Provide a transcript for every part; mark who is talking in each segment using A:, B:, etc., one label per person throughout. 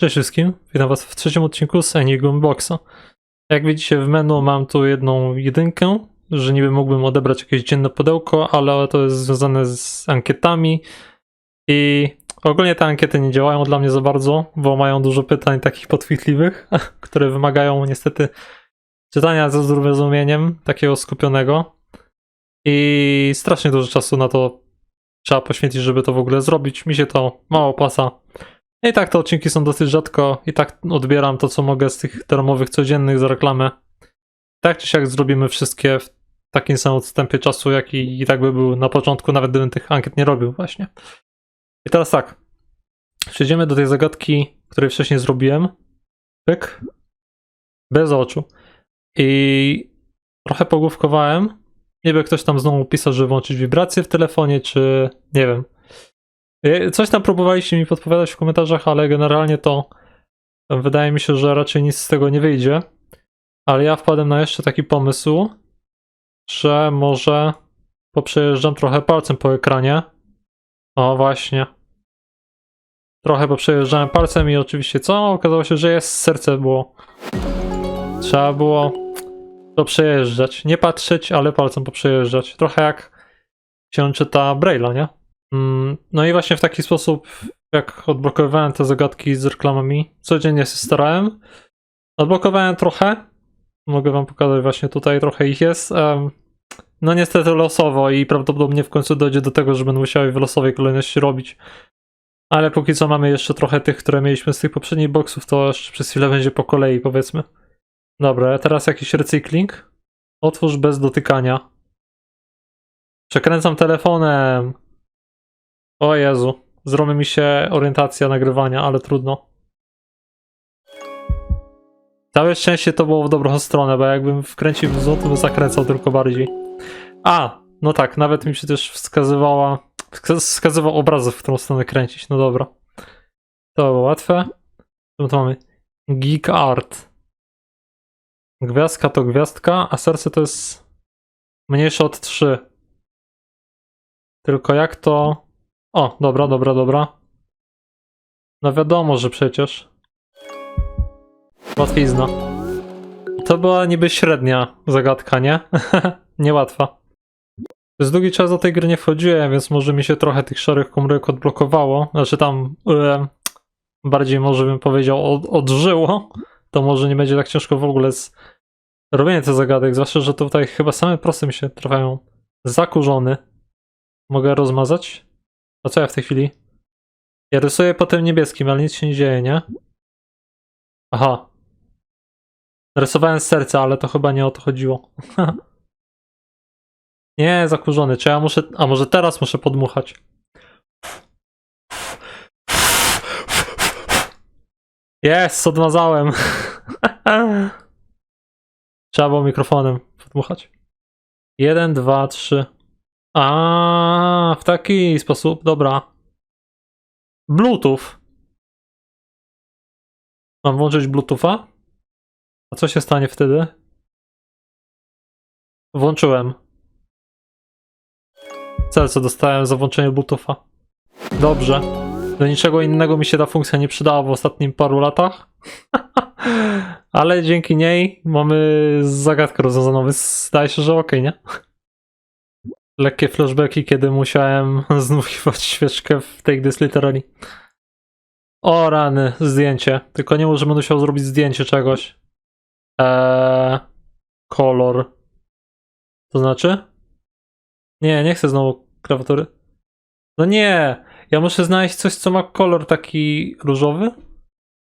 A: Cześć wszystkim, witam was w trzecim odcinku z Enigma Boxa. Jak widzicie w menu mam tu jedną jedynkę, że niby mógłbym odebrać jakieś dzienne pudełko, ale to jest związane z ankietami i ogólnie te ankiety nie działają dla mnie za bardzo, bo mają dużo pytań takich podchwytliwych, które wymagają niestety czytania ze zrozumieniem, takiego skupionego i strasznie dużo czasu na to trzeba poświęcić, żeby to w ogóle zrobić. Mi się to mało opłaca. I tak te odcinki są dosyć rzadko i tak odbieram to, co mogę z tych darmowych codziennych za reklamę. Tak czy siak zrobimy wszystkie w takim samym odstępie czasu, jaki i tak by był na początku, nawet gdybym tych ankiet nie robił właśnie. I teraz tak. Przejdziemy do tej zagadki, której wcześniej zrobiłem. Pyk. Bez oczu. I trochę pogłówkowałem. Niby ktoś tam znowu pisał, żeby włączyć wibrację w telefonie, czy nie wiem. E, Coś tam próbowaliście mi podpowiadać w komentarzach, ale generalnie to wydaje mi się, że raczej nic z tego nie wyjdzie. Ale ja wpadłem na jeszcze taki pomysł, że może poprzejeżdżam trochę palcem po ekranie. O, właśnie. Trochę poprzejeżdżałem palcem i oczywiście co? Okazało się, że jest serce było. Trzeba było to przejeżdżać. Nie patrzeć, ale palcem poprzejeżdżać. Trochę jak się czyta Braille'a, nie? Mm, No i właśnie w taki sposób, jak odblokowałem te zagadki z reklamami, codziennie się starałem. Odblokowałem trochę. Mogę wam pokazać właśnie tutaj, trochę ich jest. No niestety losowo i prawdopodobnie w końcu dojdzie do tego, że będę musiał w losowej kolejności robić. Ale póki co mamy jeszcze trochę tych, które mieliśmy z tych poprzednich boxów, to jeszcze przez chwilę będzie po kolei powiedzmy. Dobra, teraz jakiś recykling. Otwórz bez dotykania. Przekręcam telefonem. O Jezu, zrobi mi się orientacja nagrywania, ale trudno. Całe szczęście to było w dobrą stronę, bo jakbym wkręcił w zło, to by zakręcał tylko bardziej. A, no tak, nawet mi przecież wskazywała, wska- wskazywał obrazów, w którą stronę kręcić, no dobra. To było łatwe. Co tu mamy? Geek Art. Gwiazdka to gwiazdka, a serce to jest mniejsze od 3. Tylko jak to... O, dobra, dobra, dobra. No wiadomo, że przecież. Łatwizna. To była niby średnia zagadka, nie? Niełatwa. Przez długi czas do tej gry nie wchodziłem, więc może mi się trochę tych szarych komórek odblokowało. Znaczy tam e, bardziej może bym powiedział od, odżyło. To może nie będzie tak ciężko w ogóle z robieniem tych zagadek. Zwłaszcza, że tutaj chyba same proste mi się trafiają. Zakurzony. Mogę rozmazać? A co ja w tej chwili? Ja rysuję po tym niebieskim, ale nic się nie dzieje, nie? Aha. Rysowałem serce, ale to chyba nie o to chodziło. nie, zakurzony. Czy ja muszę... A może teraz muszę podmuchać? Jest, odmazałem. Trzeba było mikrofonem podmuchać. Jeden, dwa, trzy. A, w taki sposób, dobra. Bluetooth. Mam włączyć Bluetootha? A co się stanie wtedy? Włączyłem. Cel, co dostałem za włączenie Bluetootha. Dobrze. Do niczego innego mi się ta funkcja nie przydała w ostatnim paru latach. Ale dzięki niej mamy zagadkę rozwiązaną, więc zdaje się, że okej, nie? Lekkie flashbacki, kiedy musiałem znów świeczkę w Take This. O rany, zdjęcie. Tylko nie może będę musiał zrobić zdjęcie czegoś. Eee, kolor. To znaczy? Nie, nie chcę znowu klawiatury. No nie! Ja muszę znaleźć coś, co ma kolor taki różowy.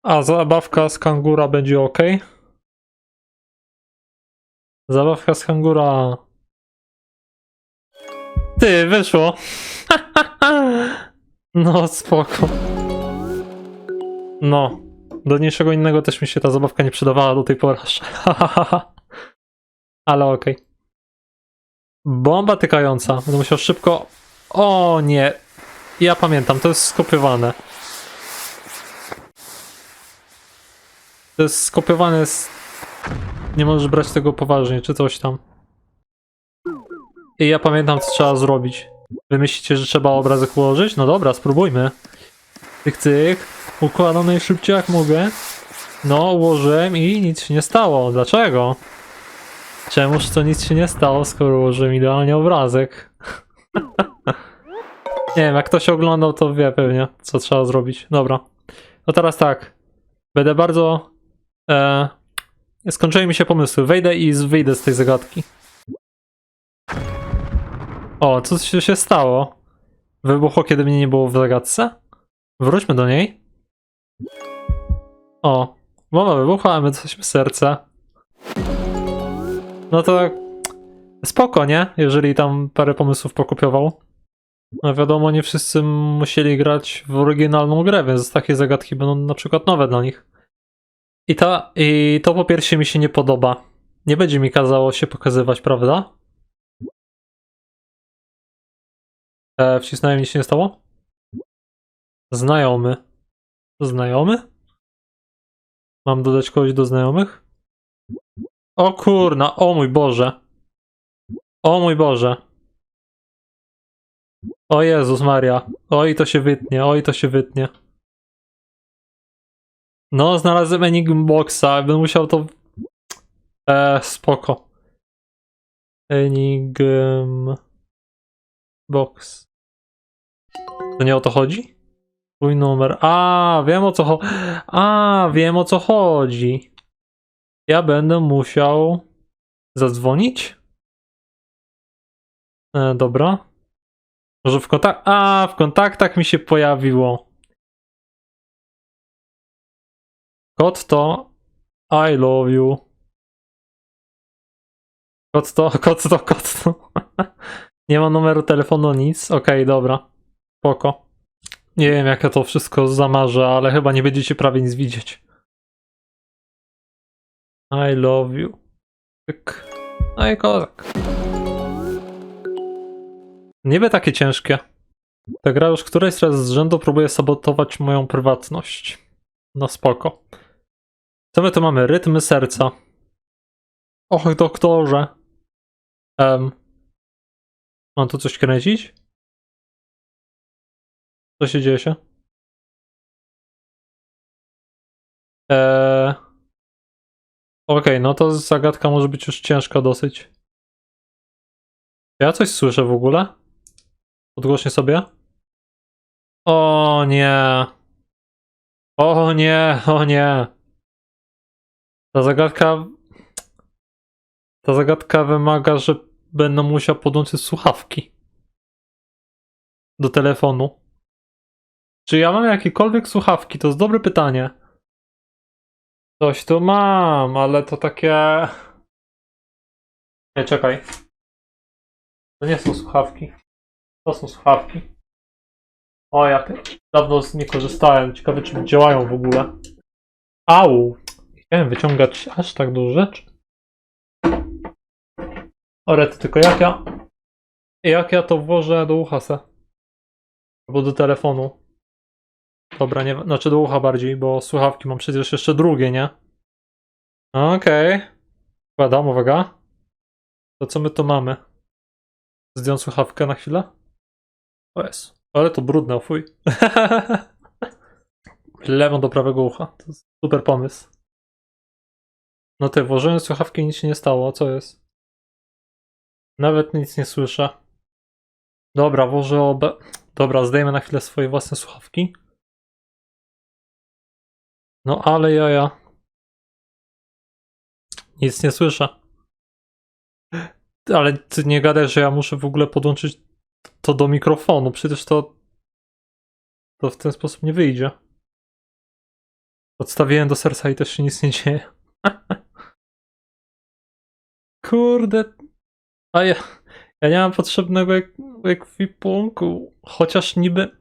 A: A, zabawka z kangura będzie ok. Zabawka z kangura. Ty, wyszło. No, spoko. No, do niczego innego też mi się ta zabawka nie przydawała do tej pory. Ale okej. Bomba tykająca. Będę musiał szybko... O nie. Ja pamiętam, to jest skopiowane. To jest skopiowane z... Nie możesz brać tego poważnie, czy coś tam. I ja pamiętam, co trzeba zrobić. Wy myślicie, że trzeba obrazek ułożyć? No dobra, spróbujmy. Cyk, cyk. Układam najszybciej jak mogę. No, ułożyłem i nic się nie stało. Dlaczego? Czemuż to nic się nie stało, skoro ułożyłem idealnie obrazek? nie wiem, jak ktoś oglądał, to wie pewnie, co trzeba zrobić. Dobra. No teraz tak. Będę bardzo... E, skończyły mi się pomysły. Wejdę i wyjdę z tej zagadki. O, co się, stało? Wybuchło, kiedy mnie nie było w zagadce? Wróćmy do niej. O, bomba wybuchła, a my jesteśmy serce. No to spoko, nie? Jeżeli tam parę pomysłów pokopiował. No wiadomo, nie wszyscy musieli grać w oryginalną grę, więc takie zagadki będą na przykład nowe dla nich. I, ta, I to po pierwsze mi się nie podoba. Nie będzie mi kazało się pokazywać, prawda? E, wcisnąłem, nic się nie stało? Znajomy. Znajomy? Mam dodać kogoś do znajomych? O kurna, o mój Boże. O mój Boże. O Jezus Maria. Oj, to się wytnie, oj, to się wytnie. No, znalazłem Enigm Boxa, będę musiał to... Eee, spoko. Enigm... Box. To nie o to chodzi? Twój numer. A, wiem o co chodzi. A, wiem o co chodzi. Ja będę musiał zadzwonić? E, dobra. Może w kontakt. A, w kontaktach mi się pojawiło. Kod to I love you. Kod to, kod to, kod to. Nie ma numeru telefonu, nic. Okej, dobra. Spoko. Nie wiem, jak ja to wszystko zamarzę, ale chyba nie będziecie prawie nic widzieć. I love you. Tyk. No i kozak. Niby takie ciężkie. Ta gra już którejś raz z rzędu próbuje sabotować moją prywatność. No spoko. Co my tu mamy? Rytmy serca. Och, doktorze. Em. Mam tu coś kręcić? Co się dzieje się? Eee... Okej, no to zagadka może być już ciężka dosyć. Ja coś słyszę w ogóle? Podgłośnie sobie. O nie. O nie, o nie. Ta zagadka. Ta zagadka wymaga, że będę musiał podłączyć słuchawki do telefonu. Czy ja mam jakiekolwiek słuchawki? To jest dobre pytanie. Coś tu mam, ale to takie. Nie, czekaj. To nie są słuchawki. To są słuchawki. O, ja dawno z nie korzystałem. Ciekawe, czy działają w ogóle. Au! Chciałem wyciągać aż tak dużo rzeczy. O, rety, tylko jak ja. Jak ja to włożę do ucha? Albo do telefonu. Dobra, nie, znaczy do ucha bardziej, bo słuchawki mam przecież jeszcze drugie, nie? Okej. Wkładam, uwaga. To co my tu mamy? Zdjąć słuchawkę na chwilę? O jest. Ale to brudne, fuj. Lewą do prawego ucha. To super pomysł. No ty, włożyłem słuchawki i nic się nie stało. Co jest? Nawet nic nie słyszę. Dobra, włożę obe... Dobra, zdejmę na chwilę swoje własne słuchawki. No ale jaja. Nic nie słyszę. Ale ty nie gadaj, że ja muszę w ogóle podłączyć to do mikrofonu. Przecież to. To w ten sposób nie wyjdzie. Odstawiłem do serca i też się nic nie dzieje. Kurde. A ja. Ja nie mam potrzebnego ek- ekwipunku. Chociaż niby.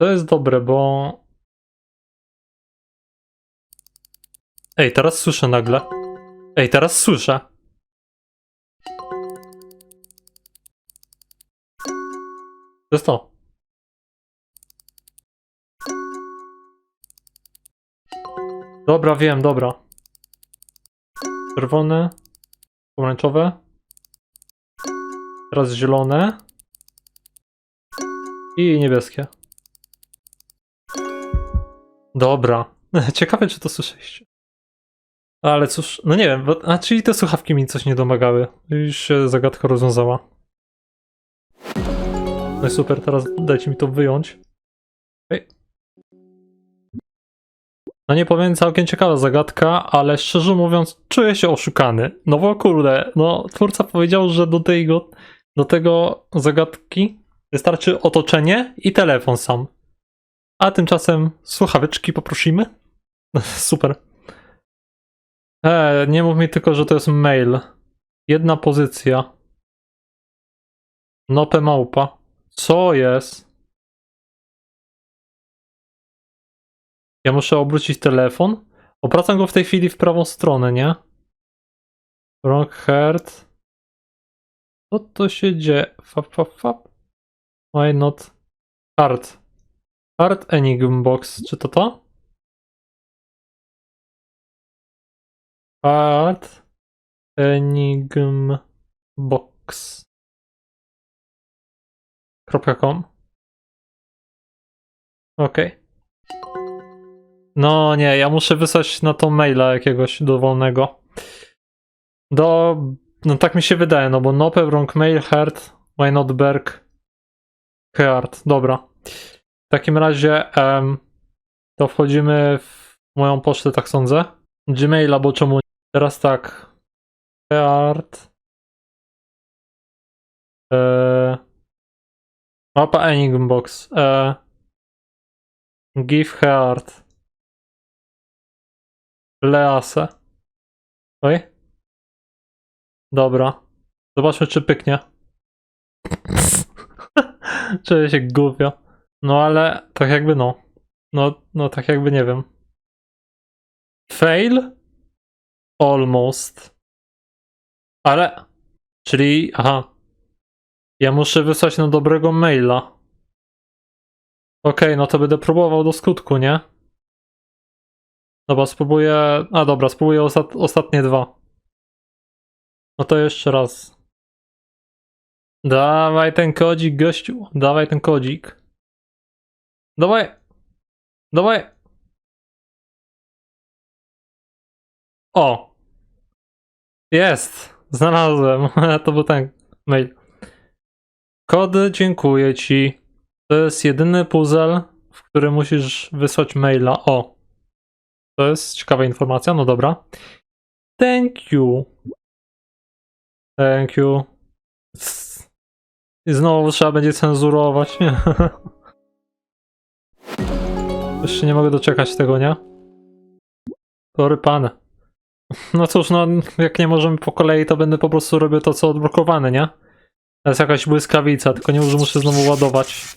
A: To jest dobre, bo. Ej, teraz słyszę nagle. Ej, teraz słyszę. To jest to. Dobra, wiem, dobra. Czerwone, pomarańczowe. Teraz zielone. I niebieskie. Dobra. Ciekawe, czy to słyszeliście. Ale cóż, no nie wiem, a czyli te słuchawki mi coś nie domagały. Już się zagadka rozwiązała. No super, teraz dajcie mi to wyjąć. No nie powiem, całkiem ciekawa zagadka, ale szczerze mówiąc, czuję się oszukany. No bo kurde, no twórca powiedział, że do tego, do tego zagadki wystarczy otoczenie i telefon sam. A tymczasem słuchaweczki poprosimy. Super. E, nie mów mi tylko, że to jest mail. Jedna pozycja. Nope małpa. Co jest? Ja muszę obrócić telefon. Obracam go w tej chwili w prawą stronę, nie? Wrong heard. Co to się dzieje? Fap, fap, fap. Why not? Hard. Hard Enigm Box. Czy to to? Hard Enigm Box. .com. Okej. No nie, ja muszę wysłać na to maila jakiegoś dowolnego. Do. No tak mi się wydaje, no bo Nope, wrong mail, hard, why not Berg, hard. Dobra. W takim razie em, to wchodzimy w moją pocztę, tak sądzę. Gmaila, bo czemu? Teraz tak. Hard. E, mapa Enigm Box. E, give hard. Lease. Oj. Dobra. Zobaczmy, czy pyknie. Czuję się głupio. No ale tak jakby no. No, no tak jakby nie wiem. Fail? Almost. Ale. Czyli. Aha. Ja muszę wysłać na dobrego maila. Okej, no to będę próbował do skutku, nie? Dobra, spróbuję. A dobra, spróbuję ostat... ostatnie dwa. No to jeszcze raz. Dawaj ten kodzik, gościu. Dawaj ten kodzik. Dawaj. Dawaj. O. Jest. Znalazłem. To był ten mail. Kody, dziękuję ci. To jest jedyny puzzle, w którym musisz wysłać maila. O. To jest ciekawa informacja, no dobra. Thank you. Thank you. I znowu trzeba będzie cenzurować. Już się nie mogę doczekać tego, nie? Sorry pan. No cóż, no jak nie możemy po kolei, to będę po prostu robił to, co odblokowane, nie? To jest jakaś błyskawica, tylko nie muszę znowu ładować.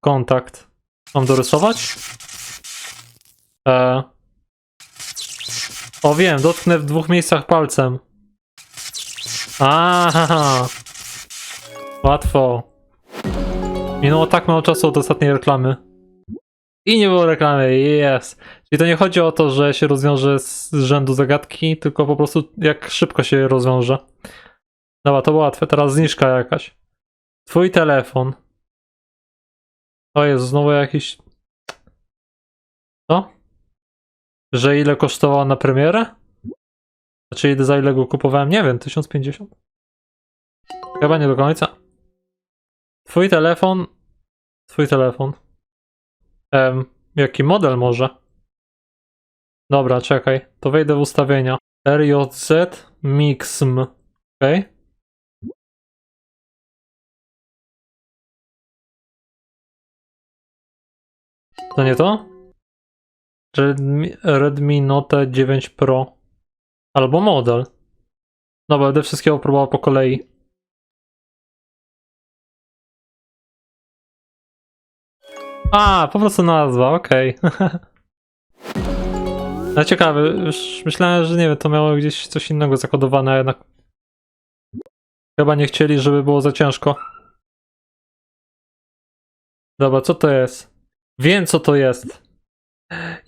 A: Kontakt. Mam dorysować? E... O wiem, dotknę w dwóch miejscach palcem. Aha. Łatwo. Minęło tak mało czasu od ostatniej reklamy. I nie było reklamy, yes. Czyli to nie chodzi o to, że się rozwiąże z rzędu zagadki, tylko po prostu jak szybko się rozwiąże. Dobra, to było łatwe. Teraz zniżka jakaś. Twój telefon. O jest znowu jakiś... Co? Że ile kosztowało na premierę? Znaczy za ile go kupowałem? Nie wiem, 1050? Chyba nie do końca. Twój telefon. Twój telefon. Em, jaki model może? Dobra, czekaj. To wejdę w ustawienia. RJZ Mixm. Ok. To nie to? Redmi, Redmi Note 9 Pro. Albo model. Dobra, będę wszystkiego próbował po kolei. A, po prostu nazwa, okej. No ciekawe, już myślałem, że nie wiem, to miało gdzieś coś innego zakodowane, a jednak chyba nie chcieli, żeby było za ciężko. Dobra, co to jest? Wiem, co to jest.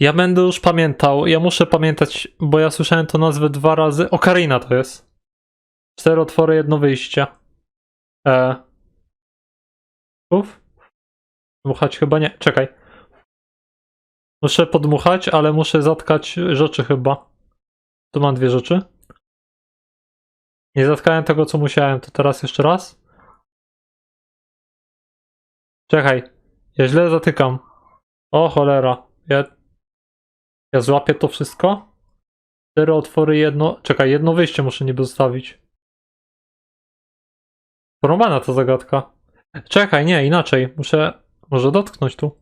A: Ja będę już pamiętał. Ja muszę pamiętać, bo ja słyszałem to nazwę dwa razy. Okarina to jest. Cztery otwory, jedno wyjście. E. Uf. Dmuchać chyba nie. Czekaj. Muszę podmuchać, ale muszę zatkać rzeczy chyba. Tu mam dwie rzeczy. Nie zatkałem tego, co musiałem. To teraz jeszcze raz. Czekaj. Ja źle zatykam. O cholera. Ja, ja złapię to wszystko. Cztery otwory, jedno. Czekaj, jedno wyjście muszę niby zostawić. Porąbana ta zagadka. Czekaj, nie, inaczej. Muszę. Może dotknąć tu.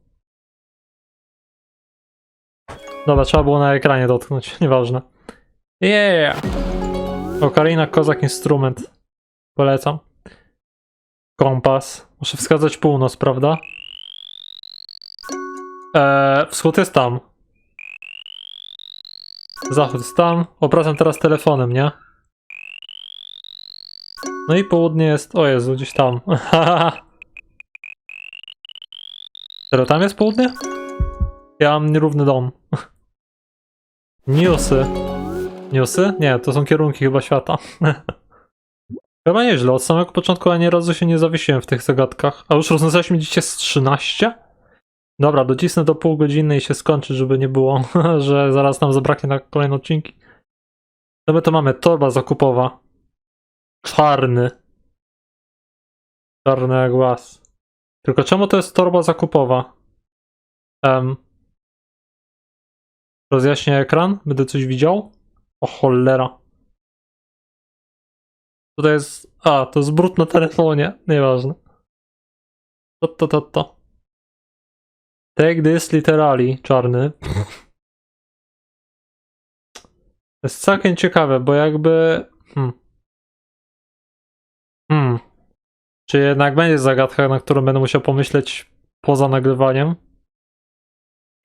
A: Dobra, trzeba było na ekranie dotknąć, nieważne. Yeah! Okarina Kozak Instrument. Polecam. Kompas. Muszę wskazać północ, prawda? Eee, wschód jest tam. Zachód jest tam. Obracam teraz telefonem, nie? No i południe jest. O Jezu, gdzieś tam. Serio, tam jest południe? Ja mam nierówny dom. Newsy. Newsy? Nie, to są kierunki chyba świata. chyba nieźle. Od samego początku ani razu się nie zawiesiłem w tych zagadkach. A już rozwiązaliśmy dzisiaj z 13? Dobra, docisnę do pół godziny i się skończy, żeby nie było, że zaraz nam zabraknie na kolejne odcinki. No my to mamy torba zakupowa. Czarny. Czarny jak łaz. Tylko czemu to jest torba zakupowa? Um. Rozjaśnię ekran? Będę coś widział? O cholera. Tutaj jest... A, to jest brud na telefonie. Nieważne. To, to, to, to. Take this literally, czarny. To jest całkiem ciekawe, bo jakby... Hmm. Czy jednak będzie zagadka, na którą będę musiał pomyśleć poza nagrywaniem?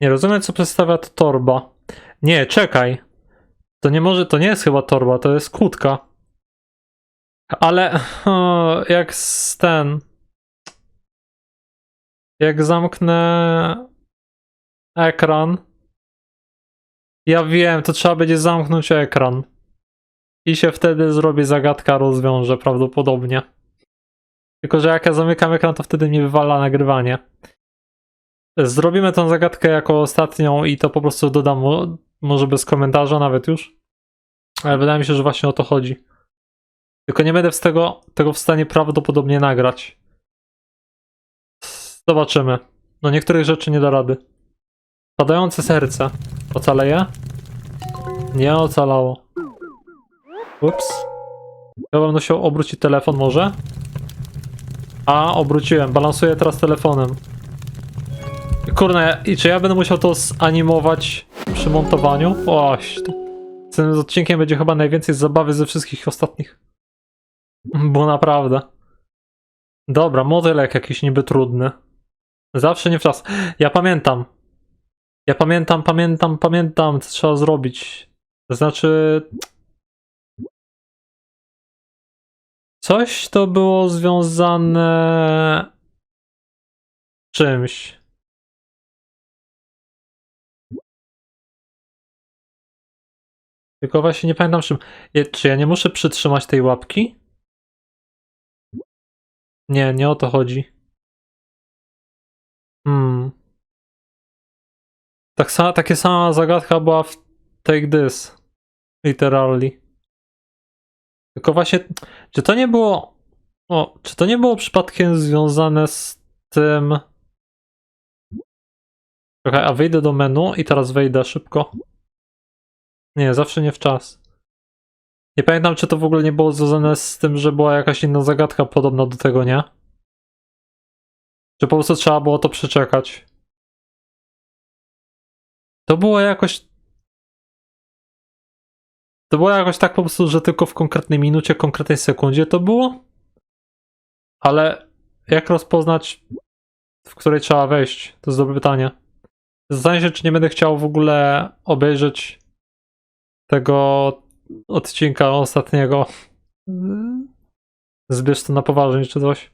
A: Nie rozumiem, co przedstawia to torba. Nie, czekaj. To nie może, to nie jest chyba torba, to jest kłódka. Ale o, jak z ten. Jak zamknę ekran. Ja wiem, to trzeba będzie zamknąć ekran. I się wtedy zrobi zagadka, rozwiąże prawdopodobnie. Tylko, że jak ja zamykam ekran, to wtedy mi wywala nagrywanie. Zrobimy tą zagadkę jako ostatnią i to po prostu dodam, mo- może bez komentarza nawet już. Ale wydaje mi się, że właśnie o to chodzi. Tylko nie będę z tego, tego w stanie prawdopodobnie nagrać. Zobaczymy. No niektórych rzeczy nie da rady. Padające serce. Ocaleje? Nie ocalało. Ups. Ja bym musiał obrócić telefon może. A, obróciłem. Balansuję teraz telefonem. Kurna, i czy ja będę musiał to zanimować przy montowaniu? Oś, z tym odcinkiem będzie chyba najwięcej zabawy ze wszystkich ostatnich. Bo naprawdę. Dobra, modelek jakiś niby trudny. Zawsze nie w czas. Ja pamiętam. Ja pamiętam, pamiętam, pamiętam, co trzeba zrobić. To znaczy. Coś to było związane. czymś. Tylko właśnie nie pamiętam czym. Czy ja nie muszę przytrzymać tej łapki? Nie, nie o to chodzi. Hmm. Tak sa, takie sama zagadka była w Take This. Literally. Tylko właśnie, czy to nie było. O, czy to nie było przypadkiem związane z tym. Czekaj, a wyjdę do menu i teraz wejdę szybko. Nie, zawsze nie w czas. Nie pamiętam, czy to w ogóle nie było związane z tym, że była jakaś inna zagadka podobna do tego, nie? Czy po prostu trzeba było to przeczekać? To było jakoś. To było jakoś tak po prostu, że tylko w konkretnej minucie, konkretnej sekundzie to było? Ale jak rozpoznać, w której trzeba wejść? To jest dobre pytanie. Zastanawiam się, czy nie będę chciał w ogóle obejrzeć tego odcinka ostatniego. Zbierz to na poważnie, czy coś.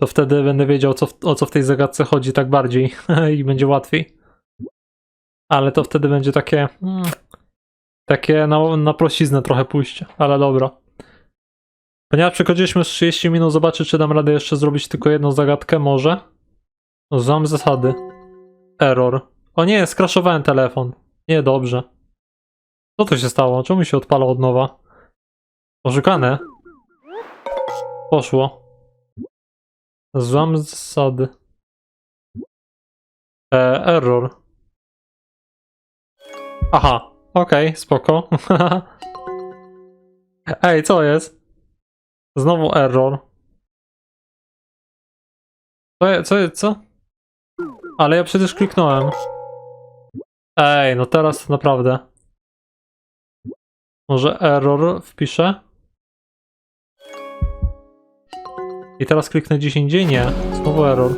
A: To wtedy będę wiedział, co, w- o co w tej zagadce chodzi tak bardziej i będzie łatwiej. Ale to wtedy będzie takie. Takie na, na prościznę trochę pójście, ale dobra. Ponieważ przekroczyliśmy już 30 minut, zobaczę, czy dam radę jeszcze zrobić tylko jedną zagadkę, może. Znam zasady. error. O nie, skraszowałem telefon. Nie, dobrze. Co to się stało? Czemu się odpala od nowa? Oszukane. Poszło. Złam zasady. E, error. Aha, okej, spoko. Ej, co jest? Znowu error. Co, co, co? Ale ja przecież kliknąłem. Ej, no teraz naprawdę. Może error wpiszę? I teraz kliknę gdzieś indziej? Nie. Znowu error.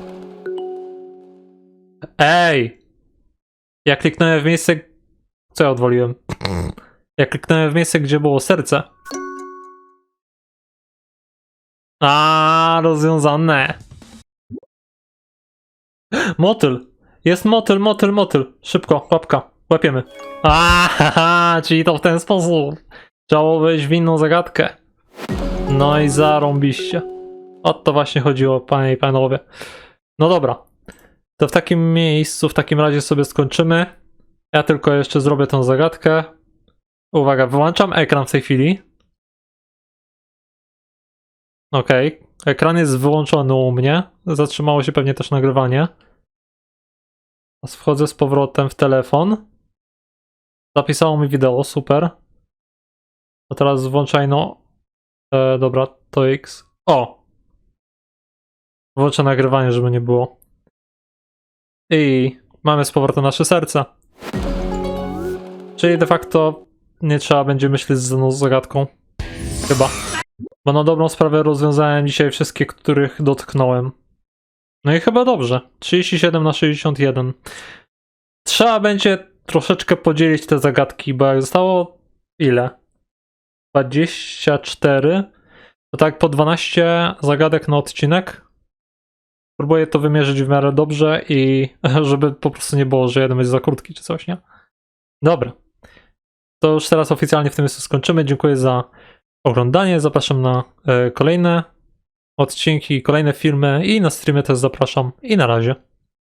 A: Ej! Ja kliknąłem w miejsce... Co ja odwaliłem? Ja kliknąłem w miejsce, gdzie było serce. A, rozwiązane. Motyl. Jest motyl, motyl, motyl. Szybko, łapka. Łapiemy. A, haha, czyli to w ten sposób. Trzeba wejść w inną zagadkę. No i zarąbiście. O to właśnie chodziło, panie i panowie. No dobra. To w takim miejscu, w takim razie sobie skończymy. Ja tylko jeszcze zrobię tą zagadkę. Uwaga, wyłączam ekran w tej chwili. Okej. Ekran jest wyłączony u mnie. Zatrzymało się pewnie też nagrywanie. Wchodzę z powrotem w telefon. Zapisało mi wideo, super. A teraz włączaj no. E, dobra, to X. O! Włączę nagrywanie, żeby nie było. I mamy z powrotem nasze serca. Czyli de facto nie trzeba będzie myśleć z zagadką. Chyba. Bo na dobrą sprawę rozwiązałem dzisiaj wszystkie, których dotknąłem. No i chyba dobrze. 37 na 61. Trzeba będzie troszeczkę podzielić te zagadki, bo jak zostało ile? 24. To tak po 12 zagadek na odcinek. Próbuję to wymierzyć w miarę dobrze i żeby po prostu nie było, że jeden jest za krótki czy coś, nie? Dobra. To już teraz oficjalnie w tym miejscu skończymy. Dziękuję za oglądanie. Zapraszam na e, kolejne odcinki, kolejne filmy i na streamie też zapraszam. I na razie.